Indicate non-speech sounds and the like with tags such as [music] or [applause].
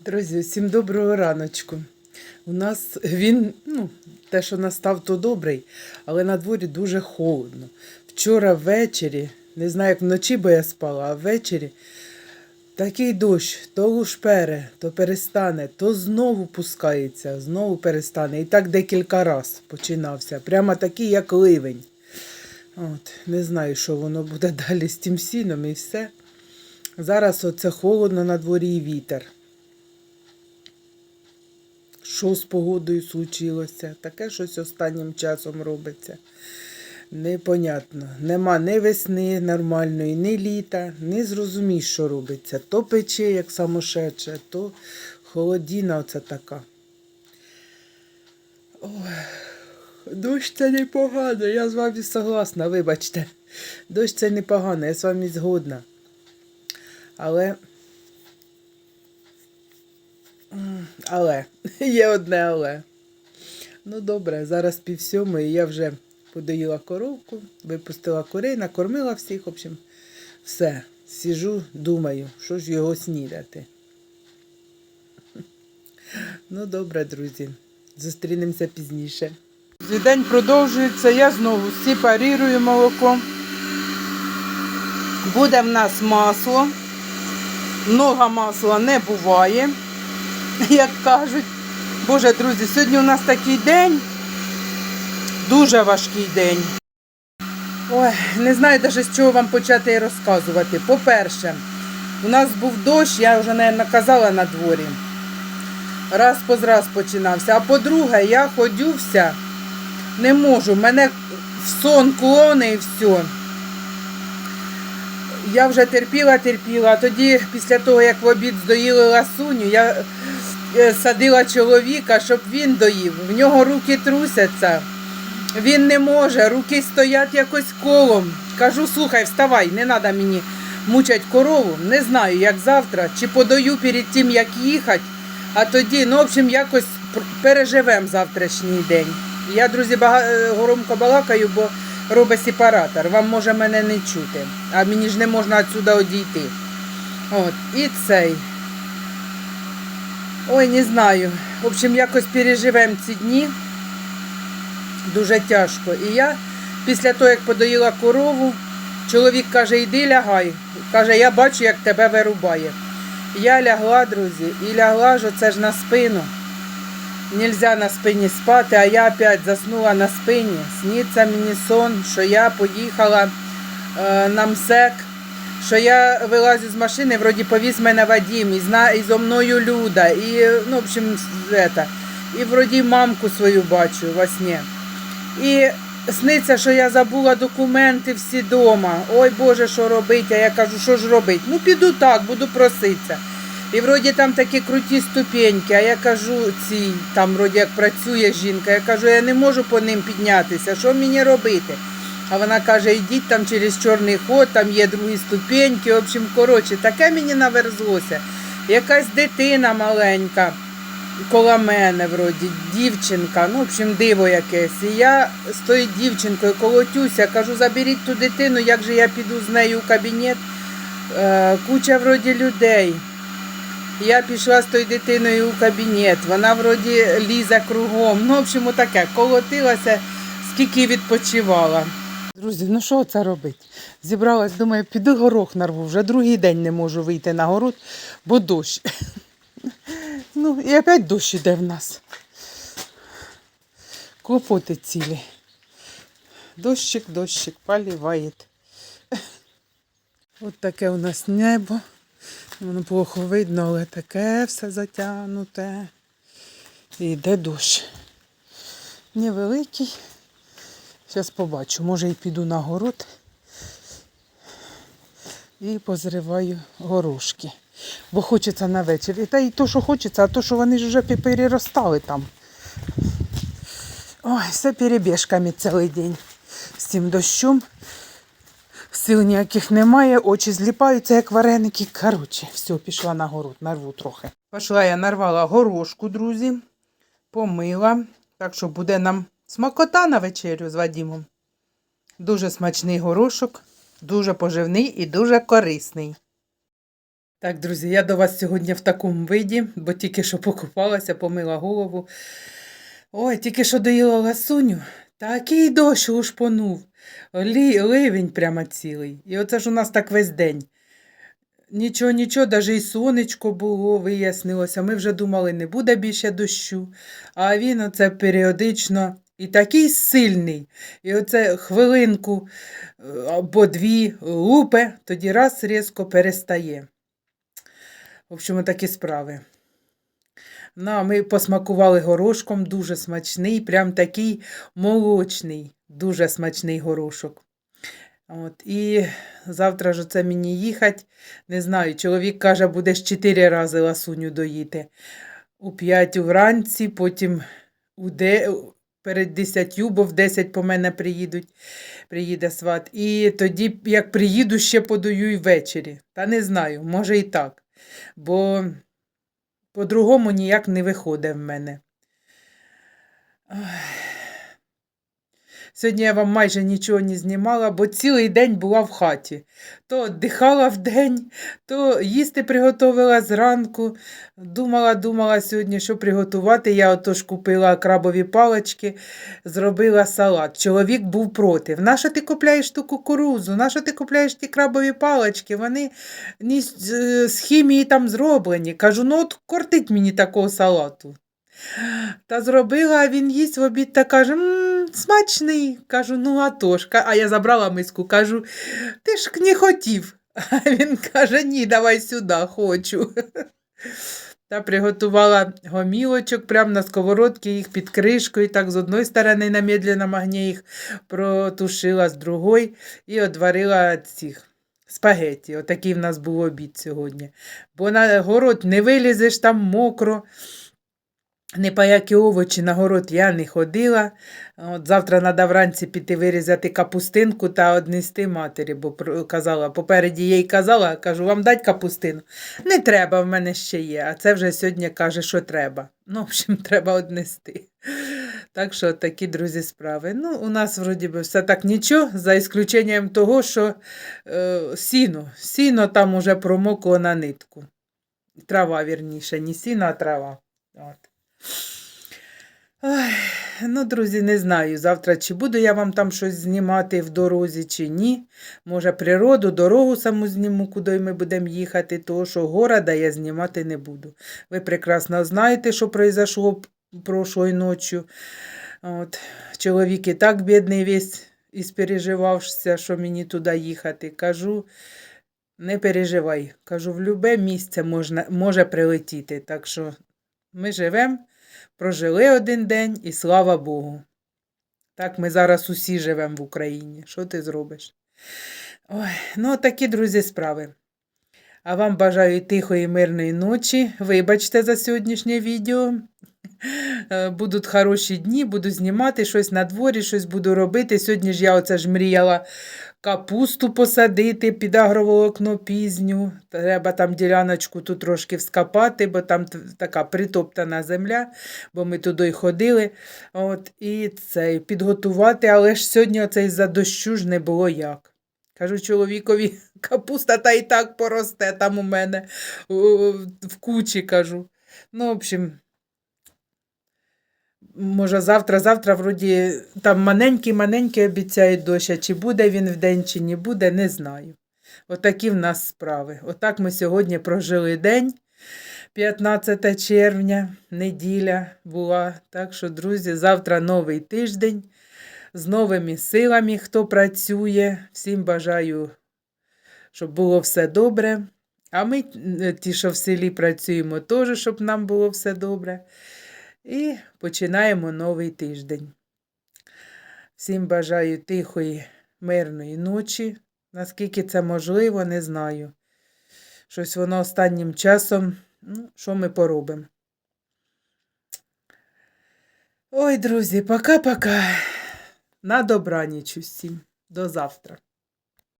Друзі, всім доброго раночку. У нас він, ну, те, що настав, то добрий, але на дворі дуже холодно. Вчора ввечері, не знаю, як вночі, бо я спала, а ввечері такий дощ, то лушпере, то перестане, то знову пускається, знову перестане. І так декілька разів починався. Прямо такий, як ливень. От, не знаю, що воно буде [laughs] далі з тим сіном і все. Зараз оце холодно на дворі і вітер. Що з погодою случилося? Таке щось останнім часом робиться. Непонятно. Нема ні весни нормальної, ні літа, не зрозумієш, що робиться. То пече, як самошедше, то холодіна оце така. Ой, дощ це непогано, я з вами согласна, вибачте. Дощ це непогано, я з вами згодна. Але. М, Але, [laughs] є одне але. Ну добре, зараз пів сьомої я вже подоїла коровку, випустила курей, накормила всіх, в общем, все. Сіжу, думаю, що ж його снідати. [laughs] Ну, добре, друзі. Зустрінемося пізніше. День продовжується, я знову сепарірую молоко. Буде в нас масло. Много масла не буває, [laughs] як кажуть. Боже, друзі, сьогодні у нас такий день, дуже важкий день. Ой, не знаю навіть з чого вам почати розказувати. По-перше, у нас був дощ, я вже не наказала на дворі. Раз по раз починався. А по-друге, я ходювся, не можу. Мене в сон клони і все. Я вже терпіла, терпіла. А тоді, після того, як в обід здоїли ласуню, я садила чоловіка, щоб він доїв. В нього руки трусяться. Він не може, руки стоять якось колом. Кажу, слухай, вставай, не треба мені мучать корову. Не знаю, як завтра, чи подаю перед тим, як їхати, а тоді, ну, в общем, якось переживемо завтрашній день. Я, друзі, е, громко балакаю, бо робить сепаратор. Вам може мене не чути, а мені ж не можна відсюди одійти. От, і цей. Ой, не знаю. В общем, якось переживемо ці дні. Дуже тяжко. І я після того, як подоїла корову, чоловік каже, йди лягай. Каже, я бачу, як тебе вирубає. Я лягла, друзі, і лягла ж оце ж на спину. Нельзя на спині спати, а я опять заснула на спині. Сніться мені сон, що я поїхала е, на МСЕК, що я вилазю з машини, вроді повіз мене Вадим, і, зна, і зо мною Люда, і, ну, в общем, это, і вроді мамку свою бачу во сні. І сниться, що я забула документи всі вдома. Ой Боже, що робити? А я кажу, що ж робити? Ну піду так, буду проситися. І вроді там такі круті ступеньки, а я кажу цій, там вроді як працює жінка, я кажу, я не можу по ним піднятися, що мені робити? А вона каже, йдіть там через чорний ход, там є другі ступеньки. В общем, коротше, таке мені наверзлося. Якась дитина маленька коло мене, вроді, дівчинка, ну, в общем, диво якесь. І я з тою дівчинкою колотюся, кажу, заберіть ту дитину, як же я піду з нею в кабінет. Е, куча вроді людей. Я пішла з тою дитиною у кабінет, вона вроді лізе кругом. Ну, в общем, таке, колотилася, скільки відпочивала. Друзі, ну що це робить? Зібралась, думаю, піду горох нарву. Вже другий день не можу вийти на город, бо дощ. [laughs] Ну, і опять дощ іде в нас. Клопоти цілі. Дощик, дощик, поливає. От таке у нас небо. Воно плохо видно, але таке все затягнуте. І йде дощ. Невеликий. Зараз побачу, може і піду на город і позриваю горошки. Бо хочеться на вечір. І та і то, що хочеться, а то, що вони ж вже переростали там. Ой, все перебіжками цілий день. З цим дощом. Сил ніяких немає, очі зліпаються, як вареники. Коротше, все, пішла на город, нарву трохи. Пішла я нарвала горошку, друзі, помила. Так що буде нам смакота на вечерю з Вадімом. Дуже смачний горошок, дуже поживний і дуже корисний. Так, друзі, я до вас сьогодні в такому виді, бо тільки що покупалася, помила голову. Ой, тільки що доїла ласуню. Такий дощ лушпонув. Лі, ливень прямо цілий. І оце ж у нас так весь день. Нічого, нічого, навіть і сонечко було, вияснилося. Ми вже думали, не буде більше дощу. А він оце періодично і такий сильний. І оце хвилинку е, або дві лупе, тоді раз різко перестає. В общем, такі справи. Ну, ми посмакували горошком, дуже смачний, прям такий молочний, дуже смачний горошок. От, і завтра ж оце мені їхати. Не знаю, чоловік каже, будеш чотири рази ласуню доїти. У п'ять вранці, потім у перед десятью, бо в десять по мене приїдуть, приїде сват. І тоді, як приїду, ще подаю й ввечері. Та не знаю, може і так. Бо по-другому ніяк не виходить в мене. Ой. Сьогодні я вам майже нічого не знімала, бо цілий день була в хаті. То дихала в день, то їсти приготувала зранку. Думала, думала сьогодні, що приготувати. Я отож купила крабові палички, зробила салат. Чоловік був проти. Нащо ти купляєш ту кукурузу? Нащо ти купляєш ті крабові палички? Вони з хімії там зроблені. Кажу, ну от кортить мені такого салату. Та зробила, він їсть в обід та каже, «М, смачний. Кажу, ну а то ж. А я забрала миску, кажу, ти ж не хотів. А він каже, ні, давай сюди, хочу. Та приготувала гомілочок прямо на сковородці, їх під кришкою, так з одної сторони на медленном огні їх протушила, з другої і одварила цих спагетті. Отакий в нас був обід сьогодні. Бо на город не вилізеш, там мокро. Не по які овочі на город я не ходила. От завтра треба вранці піти вирізати капустинку та однести матері, бо казала, попереді їй казала, кажу, вам дать капустину. Не треба, в мене ще є. А це вже сьогодні каже, що треба. Ну, в общем, [laughs] треба однести. Так що такі, друзі, справи. Ну, у нас вроді би все так нічого, за ісключенням того, що е, сіно. Сіно там уже промокло на нитку. Трава, вірніше, не сіно, а трава. От. Ну, друзі, не знаю завтра, чи буду я вам там щось знімати в дорозі, чи ні. Може, природу, дорогу саму зніму, куди ми будемо їхати, того що города я знімати не буду. Ви прекрасно знаєте, що произошло прошлою ночі. От. Чоловік і так бідний весь іспереживався, що мені туди їхати. Кажу, не переживай. Кажу, в любе місце можна, може прилетіти. Так що ми живемо, прожили один день і слава Богу. Так ми зараз усі живемо в Україні. Що ти зробиш? Ой, ну такі, друзі, справи. А вам бажаю тихої, мирної ночі. Вибачте за сьогоднішнє відео. Е, Будуть хороші дні, буду знімати щось на дворі, щось буду робити. Сьогодні ж я оце ж мріяла капусту посадити під агроволокно пізню. Треба там діляночку тут трошки вскопати, бо там така притоптана земля, бо ми туди й ходили. От, і це, підготувати, але ж сьогодні оце із-за дощу ж не було як. Кажу чоловікові, [laughs] капуста та і так поросте там у мене в кучі, кажу. Ну, в общем, може, завтра, завтра, вроді, там маленький-маленький обіцяють дощ, а чи буде він вдень, чи не буде, не знаю. Отакі в нас справи. Отак ми сьогодні прожили день, 15 червня, неділя була. Так що, друзі, завтра новий тиждень з новими силами, хто працює. Всім бажаю, щоб було все добре. А ми, е, ті, що в селі працюємо, теж, щоб нам було все добре. І починаємо новий тиждень. Всім бажаю тихої, мирної ночі. Наскільки це можливо, не знаю. Щось воно останнім часом, ну, що ми поробимо. Ой, друзі, пока-пока. На добраніч усім. До завтра.